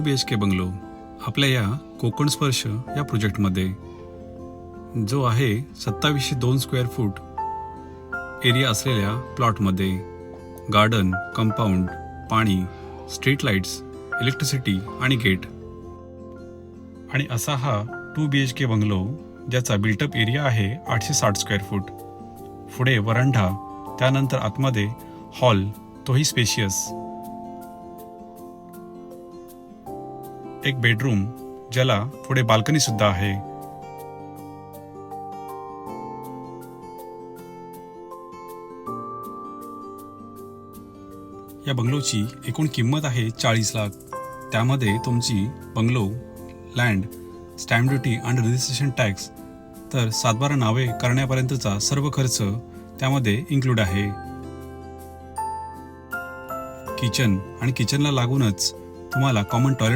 बी H K bungalow आपल्या या कोकण स्पर्श या प्रोजेक्टमध्ये जो आहे सत्तावीसशे दोन स्क्वेअर फूट एरिया असलेल्या प्लॉटमध्ये गार्डन कंपाऊंड पाणी स्ट्रीट लाईट्स इलेक्ट्रिसिटी आणि गेट. आणि असा हा two B H K bungalow ज्याचा बिल्टअप एरिया आहे आठशे साठ स्क्वेअर फूट. पुढे वरांढा त्यानंतर आतमध्ये हॉल तोही स्पेशियस. एक बेडरूम ज्याला पुढे बाल्कनी सुद्धा आहे. या बंगलोची एकूण किंमत आहे चाळीस लाख. त्यामध्ये तुमची बंगलो लँड स्टॅम्प ड्युटी आणि रजिस्ट्रेशन टॅक्स तर सातबारा नावे करण्यापर्यंतचा सर्व खर्च त्यामध्ये इन्क्लूड आहे. किचन आणि किचनला लागूनच तुम्हाला कॉमन टॉयलेट